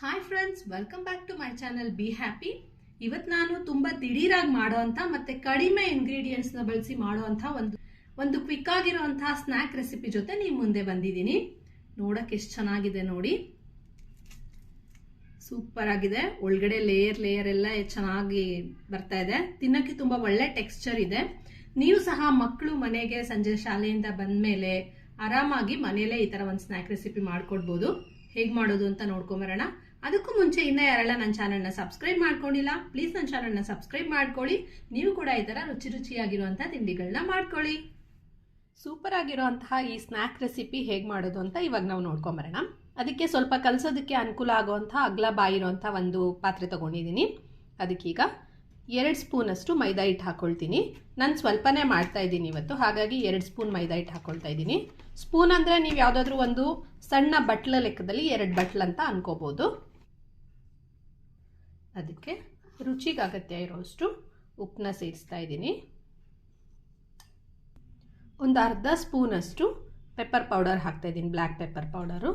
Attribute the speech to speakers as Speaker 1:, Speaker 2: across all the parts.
Speaker 1: Hi friends welcome back to my channel be happy ಇವತ್ತು ನಾನು ತುಂಬ ದಿಢೀರಾಗಿ ಮಾಡೋವಂಥ ಮತ್ತು ಕಡಿಮೆ ಇಂಗ್ರೀಡಿಯೆಂಟ್ಸ್ನ ಬಳಸಿ ಮಾಡೋವಂಥ ಒಂದು ಒಂದು ಕ್ವಿಕ್ ಆಗಿರುವಂತಹ ಸ್ನ್ಯಾಕ್ ರೆಸಿಪಿ ಜೊತೆ ನೀವು ಮುಂದೆ ಬಂದಿದ್ದೀನಿ. ನೋಡೋಕೆ ಎಷ್ಟು ಚೆನ್ನಾಗಿದೆ ನೋಡಿ. ಸೂಪರ್ ಆಗಿದೆ. ಒಳಗಡೆ ಲೇಯರ್ ಲೇಯರ್ ಎಲ್ಲ ಚೆನ್ನಾಗಿ ಬರ್ತಾ ಇದೆ. ತಿನ್ನೋಕ್ಕೆ ತುಂಬ ಒಳ್ಳೆ ಟೆಕ್ಸ್ಚರ್ ಇದೆ. ನೀವು ಸಹ ಮಕ್ಕಳು ಮನೆಗೆ ಸಂಜೆ ಶಾಲೆಯಿಂದ ಬಂದ ಮೇಲೆ ಆರಾಮಾಗಿ ಮನೆಯಲ್ಲೇ ಈ ಥರ ಒಂದು ಸ್ನ್ಯಾಕ್ ರೆಸಿಪಿ ಮಾಡ್ಕೊಡ್ಬೋದು. ಹೇಗೆ ಮಾಡೋದು ಅಂತ ನೋಡ್ಕೊಂಬರೋಣ. ಅದಕ್ಕೂ ಮುಂಚೆ ಇನ್ನೂ ಯಾರೆಲ್ಲ ನನ್ನ ಚಾನಲ್ನ ಸಬ್ಸ್ಕ್ರೈಬ್ ಮಾಡ್ಕೊಂಡಿಲ್ಲ ಪ್ಲೀಸ್ ನನ್ನ ಚಾನಲ್ನ ಸಬ್ಸ್ಕ್ರೈಬ್ ಮಾಡ್ಕೊಳ್ಳಿ. ನೀವು ಕೂಡ ಈ ಥರ ರುಚಿ ರುಚಿಯಾಗಿರುವಂಥ ತಿಂಡಿಗಳನ್ನ ಮಾಡ್ಕೊಳ್ಳಿ. ಸೂಪರ್ ಆಗಿರುವಂತಹ ಈ ಸ್ನ್ಯಾಕ್ ರೆಸಿಪಿ ಹೇಗೆ ಮಾಡೋದು ಅಂತ ಇವಾಗ ನಾವು ನೋಡ್ಕೊಂಬರೋಣ ಅದಕ್ಕೆ ಸ್ವಲ್ಪ ಕಲಸೋದಕ್ಕೆ ಅನುಕೂಲ ಆಗುವಂಥ ಅಗ್ಲ ಬಾಯಿರುವಂಥ ಒಂದು ಪಾತ್ರೆ ತೊಗೊಂಡಿದ್ದೀನಿ. ಅದಕ್ಕೀಗ ಎರಡು ಸ್ಪೂನಷ್ಟು ಮೈದಾ ಹಿಟ್ಟು ಹಾಕ್ಕೊಳ್ತೀನಿ ನಾನು ಸ್ವಲ್ಪನೇ ಮಾಡ್ತಾ ಇದ್ದೀನಿ ಇವತ್ತು, ಹಾಗಾಗಿ ಎರಡು ಸ್ಪೂನ್ ಮೈದಾ ಹಿಟ್ಟು ಹಾಕ್ಕೊಳ್ತಾ ಇದ್ದೀನಿ. ಸ್ಪೂನ್ ಅಂದರೆ ನೀವು ಯಾವುದಾದ್ರೂ ಒಂದು ಸಣ್ಣ ಬಟ್ಲ ಲೆಕ್ಕದಲ್ಲಿ ಎರಡು ಬಟ್ಲ್ ಅಂತ ಅನ್ಕೋಬೋದು. ಅದಕ್ಕೆ ರುಚಿಗೆ ಅಗತ್ಯ ಇರೋಷ್ಟು ಉಪ್ಪನ್ನ ಸೇರಿಸ್ತಾ ಇದ್ದೀನಿ. ಒಂದು ಅರ್ಧ ಸ್ಪೂನಷ್ಟು ಪೆಪ್ಪರ್ ಪೌಡರ್ ಹಾಕ್ತಾ ಇದ್ದೀನಿ ಬ್ಲ್ಯಾಕ್ ಪೆಪ್ಪರ್ ಪೌಡರು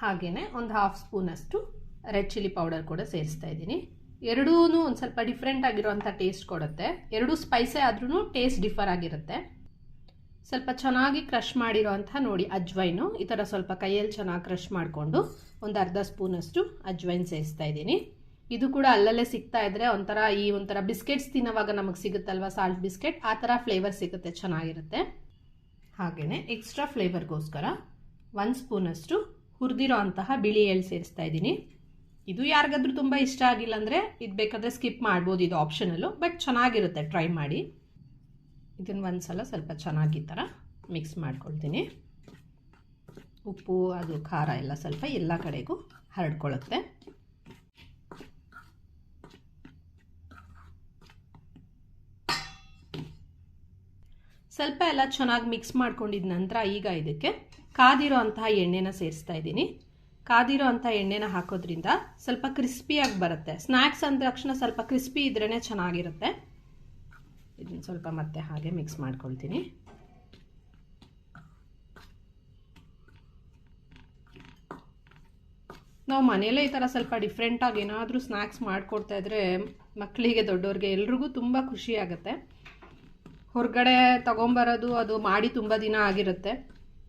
Speaker 1: ಹಾಗೆಯೇ ಒಂದು ಹಾಫ್ ಸ್ಪೂನಷ್ಟು ರೆಡ್ ಚಿಲ್ಲಿ ಪೌಡರ್ ಕೂಡ ಸೇರಿಸ್ತಾ ಇದ್ದೀನಿ. ಎರಡೂ ಒಂದು ಸ್ವಲ್ಪ ಡಿಫ್ರೆಂಟ್ ಆಗಿರೋವಂಥ ಟೇಸ್ಟ್ ಕೊಡುತ್ತೆ. ಎರಡೂ ಸ್ಪೈಸೇ ಆದ್ರೂ ಟೇಸ್ಟ್ ಡಿಫರ್ ಆಗಿರುತ್ತೆ. ಸ್ವಲ್ಪ ಚೆನ್ನಾಗಿ ಕ್ರಷ್ ಮಾಡಿರೋಂಥ ನೋಡಿ ಅಜ್ವೈನು. ಈ ಥರ ಸ್ವಲ್ಪ ಕೈಯಲ್ಲಿ ಚೆನ್ನಾಗಿ ಕ್ರಷ್ ಮಾಡಿಕೊಂಡು ಒಂದು ಅರ್ಧ ಸ್ಪೂನಷ್ಟು ಅಜ್ವೈನ್ ಸೇರಿಸ್ತಾ ಇದ್ದೀನಿ. ಇದು ಕೂಡ ಅಲ್ಲಲ್ಲೇ ಸಿಗ್ತಾ ಇದ್ರೆ ಒಂಥರ ಈ ಒಂಥರ ಬಿಸ್ಕೆಟ್ಸ್ ತಿನ್ನೋವಾಗ ನಮಗೆ ಸಿಗುತ್ತಲ್ವ ಸಾಲ್ಟ್ ಬಿಸ್ಕೆಟ್ ಆ ಥರ ಫ್ಲೇವರ್ ಸಿಗುತ್ತೆ, ಚೆನ್ನಾಗಿರುತ್ತೆ. ಹಾಗೆಯೇ ಎಕ್ಸ್ಟ್ರಾ ಫ್ಲೇವರ್ಗೋಸ್ಕರ ಒಂದು ಸ್ಪೂನಷ್ಟು ಹುರಿದಿರೋ ಅಂತಹ ಬಿಳಿ ಎಳ್ಳು ಸೇರಿಸ್ತಾ ಇದ್ದೀನಿ. ಇದು ಯಾರಿಗಾದ್ರೂ ತುಂಬ ಇಷ್ಟ ಆಗಿಲ್ಲ ಅಂದರೆ ಇದು ಬೇಕಾದರೆ ಸ್ಕಿಪ್ ಮಾಡ್ಬೋದು ಇದು ಆಪ್ಷನಲ್ಲು ಬಟ್ ಚೆನ್ನಾಗಿರುತ್ತೆ ಟ್ರೈ ಮಾಡಿ. ಇದನ್ನು ಒಂದು ಸಲ ಸ್ವಲ್ಪ ಚೆನ್ನಾಗಿ ಥರ ಮಿಕ್ಸ್ ಮಾಡ್ಕೊಳ್ತೀನಿ. ಉಪ್ಪು, ಅದು ಖಾರ ಎಲ್ಲ ಸ್ವಲ್ಪ ಎಲ್ಲ ಕಡೆಗೂ ಹರಡ್ಕೊಳ್ಳುತ್ತೆ ಸ್ವಲ್ಪ ಎಲ್ಲ ಚೆನ್ನಾಗಿ ಮಿಕ್ಸ್ ಮಾಡ್ಕೊಂಡಿದ ನಂತರ ಈಗ ಇದಕ್ಕೆ ಕಾದಿರೋ ಅಂತಹ ಎಣ್ಣೆನ ಸೇರಿಸ್ತಾ ಇದ್ದೀನಿ. ಕಾದಿರೋ ಅಂಥ ಎಣ್ಣೆನ ಹಾಕೋದ್ರಿಂದ ಸ್ವಲ್ಪ ಕ್ರಿಸ್ಪಿಯಾಗಿ ಬರುತ್ತೆ. ಸ್ನ್ಯಾಕ್ಸ್ ಅಂದ ತಕ್ಷಣ ಸ್ವಲ್ಪ ಕ್ರಿಸ್ಪಿ ಇದ್ರೇ ಚೆನ್ನಾಗಿರುತ್ತೆ. ಸ್ವಲ್ಪ ಮತ್ತೆ ಹಾಗೆ ಮಿಕ್ಸ್ ಮಾಡ್ಕೊಳ್ತೀನಿ. ನಾವು ಮನೆಯಲ್ಲೇ ಈ ಥರ ಸ್ವಲ್ಪ ಡಿಫ್ರೆಂಟಾಗಿ ಏನಾದರೂ ಸ್ನ್ಯಾಕ್ಸ್ ಮಾಡಿಕೊಡ್ತಾ ಇದ್ರೆ ಮಕ್ಕಳಿಗೆ ದೊಡ್ಡವ್ರಿಗೆ ಎಲ್ರಿಗೂ ತುಂಬ ಖುಷಿ ಆಗುತ್ತೆ. ಹೊರಗಡೆ ತೊಗೊಂಬರೋದು ಅದು ಮಾಡಿ ತುಂಬ ದಿನ ಆಗಿರುತ್ತೆ.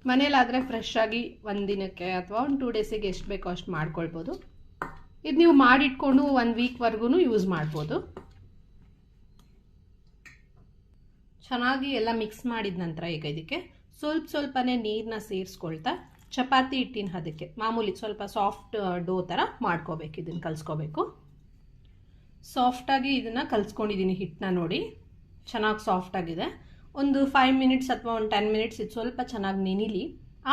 Speaker 1: ಮನೇಲಾದರೆ ಫ್ರೆಶ್ ಆಗಿ ಒಂದು ದಿನಕ್ಕೆ ಅಥವಾ ಒಂದು ಟೂ ಡೇಸಿಗೆ ಎಷ್ಟು ಬೇಕೋ ಅಷ್ಟು ಮಾಡ್ಕೊಳ್ಬೋದು. ಇದು ನೀವು ಮಾಡಿಟ್ಕೊಂಡು ಒನ್ ವೀಕ್ವರೆಗೂ ಯೂಸ್ ಮಾಡ್ಬೋದು. ಚೆನ್ನಾಗಿ ಎಲ್ಲ ಮಿಕ್ಸ್ ಮಾಡಿದ ನಂತರ ಈಗ ಇದಕ್ಕೆ ಸ್ವಲ್ಪ ಸ್ವಲ್ಪನೇ ನೀರನ್ನ ಸೇರಿಸ್ಕೊಳ್ತಾ ಚಪಾತಿ ಹಿಟ್ಟಿನ ಹದಕ್ಕೆ, ಮಾಮೂಲಿ ಸ್ವಲ್ಪ ಸಾಫ್ಟ್ ಡೋ ಥರ ಮಾಡ್ಕೋಬೇಕು, ಇದನ್ನು ಕಲಿಸ್ಕೋಬೇಕು. ಸಾಫ್ಟಾಗಿ ಇದನ್ನು ಕಲಿಸ್ಕೊಂಡಿದ್ದೀನಿ ಹಿಟ್ಟನ್ನ ನೋಡಿ. ಚೆನ್ನಾಗಿ ಸಾಫ್ಟಾಗಿದೆ ಒಂದು ಫೈವ್ ಮಿನಿಟ್ಸ್ ಅಥವಾ ಒಂದು ಟೆನ್ ಮಿನಿಟ್ಸ್ ಇದು ಸ್ವಲ್ಪ ಚೆನ್ನಾಗಿ ನೆನಿಲಿ.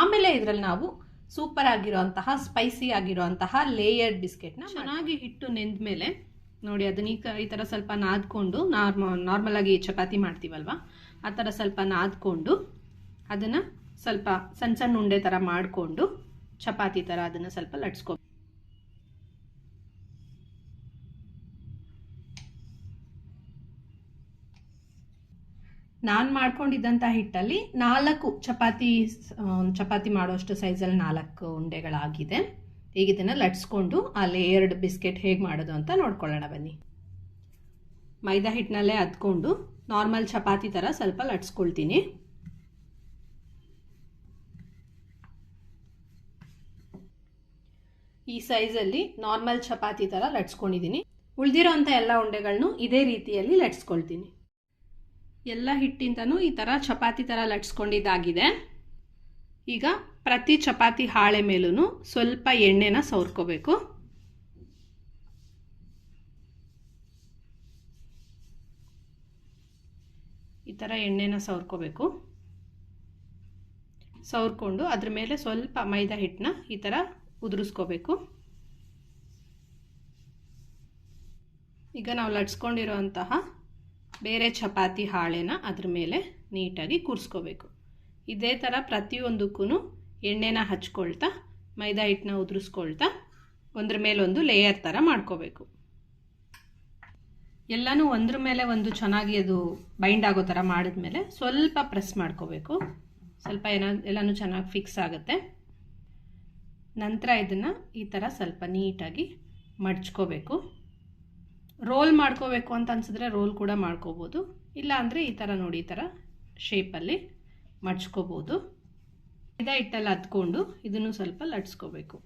Speaker 1: ಆಮೇಲೆ ಇದರಲ್ಲಿ ನಾವು ಸೂಪರ್ ಆಗಿರೋಂತಹ ಸ್ಪೈಸಿ ಆಗಿರೋಂತಹ ಲೇಯರ್ಡ್ ಬಿಸ್ಕೆಟ್ನ ಚೆನ್ನಾಗಿ ಹಿಟ್ಟು ನೆಂದ ಮೇಲೆ ನೋಡಿ, ಅದನ್ನ ಈ ಥರ ಸ್ವಲ್ಪ ನಾದ್ಕೊಂಡು, ನಾರ್ಮ ನಾರ್ಮಲಾಗಿ ಚಪಾತಿ ಮಾಡ್ತೀವಲ್ವ? ಆ ಥರ ಸ್ವಲ್ಪ ನಾದ್ಕೊಂಡು, ಅದನ್ನು ಸ್ವಲ್ಪ ಸಣ್ಣ ಸಣ್ಣ ಉಂಡೆ ಥರ ಮಾಡಿಕೊಂಡು, ಚಪಾತಿ ಥರ ಅದನ್ನು ಸ್ವಲ್ಪ ಲಟ್ಸ್ಕೊ ನಾನು ಮಾಡ್ಕೊಂಡಿದ್ದಂಥ ಹಿಟ್ಟಲ್ಲಿ ನಾಲ್ಕು ಚಪಾತಿ ಚಪಾತಿ ಮಾಡೋಷ್ಟು ಸೈಜಲ್ಲಿ ನಾಲ್ಕು ಉಂಡೆಗಳಾಗಿದೆ. ಈಗ ಇದನ್ನು ಲಟ್ಸ್ಕೊಂಡು ಆ ಲೇಯರ್ಡ್ ಬಿಸ್ಕೆಟ್ ಹೇಗೆ ಮಾಡೋದು ಅಂತ ನೋಡ್ಕೊಳ್ಳೋಣ ಬನ್ನಿ. ಮೈದಾ ಹಿಟ್ಟಿನಲ್ಲೇ ಅದ್ಕೊಂಡು ನಾರ್ಮಲ್ ಚಪಾತಿ ಥರ ಸ್ವಲ್ಪ ಲಟ್ಸ್ಕೊಳ್ತೀನಿ. ಈ ಸೈಜಲ್ಲಿ ನಾರ್ಮಲ್ ಚಪಾತಿ ಥರ ಲಟ್ಸ್ಕೊಂಡಿದ್ದೀನಿ ಉಳಿದಿರೋ ಅಂಥ ಎಲ್ಲ ಉಂಡೆಗಳನ್ನು ಇದೇ ರೀತಿಯಲ್ಲಿ ಲಟ್ಸ್ಕೊಳ್ತೀನಿ. ಎಲ್ಲ ಹಿಟ್ಟಿಂದನೂ ಈ ಥರ ಚಪಾತಿ ಥರ ಲಟ್ಸ್ಕೊಂಡಿದ್ದಾಗಿದೆ. ಈಗ ಪ್ರತಿ ಚಪಾತಿ ಹಾಳೆ ಮೇಲೂ ಸ್ವಲ್ಪ ಎಣ್ಣೆನ ಸವರ್ಕೋಬೇಕು. ಈ ಥರ ಎಣ್ಣೆನ ಸವರ್ಕೋಬೇಕು. ಸವರ್ಕೊಂಡು ಅದ್ರ ಮೇಲೆ ಸ್ವಲ್ಪ ಮೈದಾ ಹಿಟ್ಟನ್ನ ಈ ಥರ ಉದುರಿಸ್ಕೋಬೇಕು. ಈಗ ನಾವು ಲಟ್ಸ್ಕೊಂಡಿರೋಂತಹ ಬೇರೆ ಚಪಾತಿ ಹಾಳೆನ ಅದ್ರ ಮೇಲೆ ನೀಟಾಗಿ ಕೂರಿಸ್ಕೋಬೇಕು. ಇದೇ ಥರ ಪ್ರತಿಯೊಂದಕ್ಕೂ ಎಣ್ಣೆನ ಹಚ್ಕೊಳ್ತಾ, ಮೈದಾ ಹಿಟ್ಟನ್ನ ಉದುರಿಸ್ಕೊಳ್ತಾ, ಒಂದ್ರ ಮೇಲೊಂದು ಲೇಯರ್ ಥರ ಮಾಡ್ಕೋಬೇಕು. ಎಲ್ಲನೂ ಒಂದ್ರ ಮೇಲೆ ಒಂದು ಚೆನ್ನಾಗಿ ಅದು ಬೈಂಡ್ ಆಗೋ ಥರ ಮಾಡಿದ್ಮೇಲೆ ಸ್ವಲ್ಪ ಪ್ರೆಸ್ ಮಾಡ್ಕೋಬೇಕು. ಸ್ವಲ್ಪ ಏನೋ ಎಲ್ಲನೂ ಚೆನ್ನಾಗಿ ಫಿಕ್ಸ್ ಆಗುತ್ತೆ. ನಂತರ ಇದನ್ನು ಈ ಥರ ಸ್ವಲ್ಪ ನೀಟಾಗಿ ಮಡ್ಚ್ಕೋಬೇಕು. ರೋಲ್ ಮಾಡ್ಕೋಬೇಕು ಅಂತ ಅನ್ಸಿದ್ರೆ ರೋಲ್ ಕೂಡ ಮಾಡ್ಕೋಬೋದು. ಇಲ್ಲ ಅಂದರೆ ಈ ಥರ ನೋಡಿ, ಈ ಥರ ಶೇಪಲ್ಲಿ ಮಡ್ಚ್ಕೋಬೋದು. ಮೈದಾ ಹಿಟ್ಟಲ್ಲಿ ಹತ್ಕೊಂಡು ಇದನ್ನು ಸ್ವಲ್ಪ ಲಟ್ಸ್ಕೋಬೇಕು.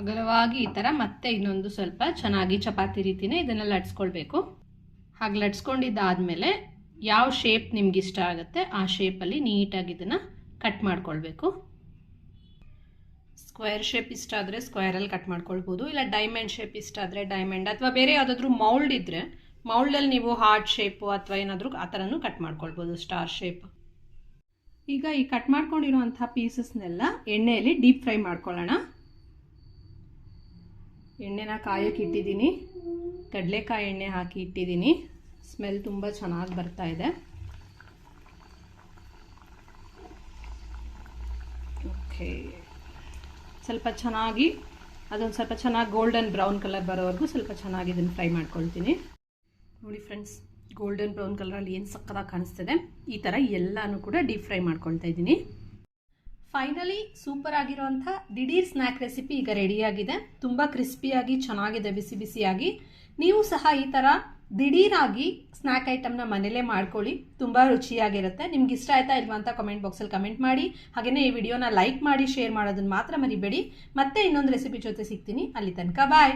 Speaker 1: ಅಗಲವಾಗಿ ಈ ಥರ ಮತ್ತೆ ಇನ್ನೊಂದು ಸ್ವಲ್ಪ ಚೆನ್ನಾಗಿ ಚಪಾತಿ ರೀತಿನೇ ಇದನ್ನು ಲಟ್ಸ್ಕೊಳ್ಬೇಕು. ಹಾಗೆ ಲಟ್ಸ್ಕೊಂಡಿದ್ದಾದಮೇಲೆ ಯಾವ ಶೇಪ್ ನಿಮ್ಗೆ ಇಷ್ಟ ಆಗುತ್ತೆ ಆ ಶೇಪಲ್ಲಿ ನೀಟಾಗಿ ಇದನ್ನು ಕಟ್ ಮಾಡ್ಕೊಳ್ಬೇಕು. ಸ್ಕ್ವೇರ್ ಶೇಪ್ ಇಷ್ಟ ಆದರೆ ಸ್ಕ್ವೇರಲ್ಲಿ ಕಟ್ ಮಾಡ್ಕೊಳ್ಬೋದು, ಇಲ್ಲ ಡೈಮಂಡ್ ಶೇಪ್ ಇಷ್ಟ ಆದರೆ ಡೈಮಂಡ್ ಅಥವಾ ಬೇರೆ ಯಾವುದಾದ್ರೂ ಮೌಲ್ಡ್ ಇದ್ದರೆ ಮೌಲ್ಡಲ್ಲಿ ನೀವು ಹಾರ್ಟ್ ಶೇಪು ಅಥವಾ ಏನಾದರೂ ಆ ಥರನೂ ಕಟ್ ಮಾಡ್ಕೊಳ್ಬೋದು ಸ್ಟಾರ್ ಶೇಪ್ ಈಗ ಈ ಕಟ್ ಮಾಡ್ಕೊಂಡಿರುವಂಥ ಪೀಸಸ್ನೆಲ್ಲ ಎಣ್ಣೆಯಲ್ಲಿ ಡೀಪ್ ಫ್ರೈ ಮಾಡ್ಕೊಳ್ಳೋಣ. ಎಣ್ಣೆನ ಕಾಯೋಕೆ ಇಟ್ಟಿದ್ದೀನಿ. ಕಡಲೆಕಾಯಿ ಎಣ್ಣೆ ಹಾಕಿ ಇಟ್ಟಿದ್ದೀನಿ. ಸ್ಮೆಲ್ ತುಂಬ ಚೆನ್ನಾಗಿ ಬರ್ತಾ ಇದೆ. ಓಕೆ ಸ್ವಲ್ಪ ಚೆನ್ನಾಗಿ, ಅದೊಂದು ಸ್ವಲ್ಪ ಚೆನ್ನಾಗಿ ಗೋಲ್ಡನ್ ಬ್ರೌನ್ ಕಲರ್ ಬರೋವರೆಗೂ ಸ್ವಲ್ಪ ಚೆನ್ನಾಗಿ ಇದನ್ನು ಫ್ರೈ ಮಾಡ್ಕೊಳ್ತೀನಿ. ನೋಡಿ ಫ್ರೆಂಡ್ಸ್ ಗೋಲ್ಡನ್ ಬ್ರೌನ್ ಕಲರಲ್ಲಿ ಏನು ಸಕ್ಕದಾಗಿ ಕಾಣಿಸ್ತಿದೆ? ಈ ಥರ ಎಲ್ಲನೂ ಕೂಡ ಡೀಪ್ ಫ್ರೈ ಮಾಡ್ಕೊಳ್ತಾ ಇದ್ದೀನಿ. ಫೈನಲಿ ಸೂಪರ್ ಆಗಿರುವಂಥ ದಿಢೀರ್ ಸ್ನ್ಯಾಕ್ ರೆಸಿಪಿ ಈಗ ರೆಡಿಯಾಗಿದೆ ತುಂಬ ಕ್ರಿಸ್ಪಿಯಾಗಿ ಚೆನ್ನಾಗಿದೆ ಬಿಸಿ ಬಿಸಿಯಾಗಿ. ನೀವು ಸಹ ಈ ಥರ ದಿಢೀರಾಗಿ ಸ್ನ್ಯಾಕ್ ಐಟಮ್ನ ಮನೇಲೇ ಮಾಡ್ಕೊಳ್ಳಿ. ತುಂಬ ರುಚಿಯಾಗಿರುತ್ತೆ. ನಿಮ್ಗೆ ಇಷ್ಟ ಆಯ್ತಾ ಇಲ್ವಾ ಅಂತ ಕಮೆಂಟ್ ಬಾಕ್ಸಲ್ಲಿ ಕಮೆಂಟ್ ಮಾಡಿ. ಹಾಗೆಯೇ ಈ ವಿಡಿಯೋನ ಲೈಕ್ ಮಾಡಿ ಶೇರ್ ಮಾಡೋದನ್ನು ಮಾತ್ರ ಮರಿಬೇಡಿ. ಮತ್ತೆ ಇನ್ನೊಂದು ರೆಸಿಪಿ ಜೊತೆ ಸಿಗ್ತೀನಿ. ಅಲ್ಲಿ ತನಕ ಬಾಯ್